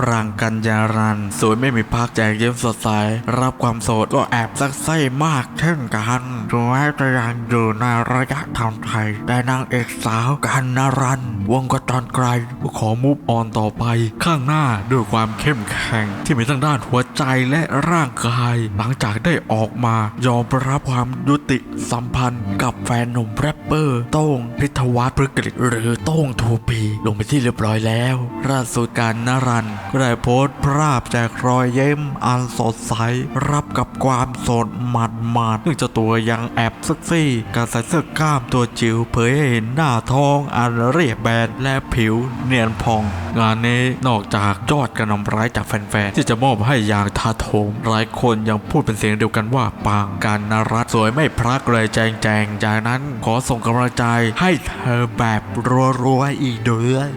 ปรางกัญญารันสวยไม่มีพักแจกเยิ้มสดใส รับความโสดก็แอบซักไส้มากเช่นกันถึงแม้จะยังอยู่ในระยะทำไทย แต่นางเอกสาวกันนารัน วงกระจรไกลขอมุฟออนต่อไป ข้างหน้าด้วยความเข้มแข็ง ที่มีทั้งด้านหัวใจและร่างกาย หลังจากได้ออกมายอมรับความยุติสัมพันธ์ กับแฟนหนุ่มแรปเปอร์โต้งพิทวัฒน์พฤกฤษหรือโต้งทูปีลงไปที่เรียบร้อยแล้วล่าสุดการนารันก็ได้โพสต์ภาพแจกรอยเยิ้มอันสดใส รับกับความสดหมาดหมาดซึ่งเจ้าตัวยังแอบเซ็กซี่การใส่เสื้อกล้ามตัวจิ๋วเผยให้เห็นหน้าท้องอันเรียบแบนและผิวเนียนพอง งานนี้นอกจากยอดกระนำร้ายจากแฟนๆที่จะมอบให้อย่างทาโถมหลายคนยังพูดเป็นเสียงเดียวกันว่าปางการนารัตสวยไม่พรักเลยแจงแจงจากนั้นขอส่งกำลังใจให้เธอแบบรัวๆอีกด้วย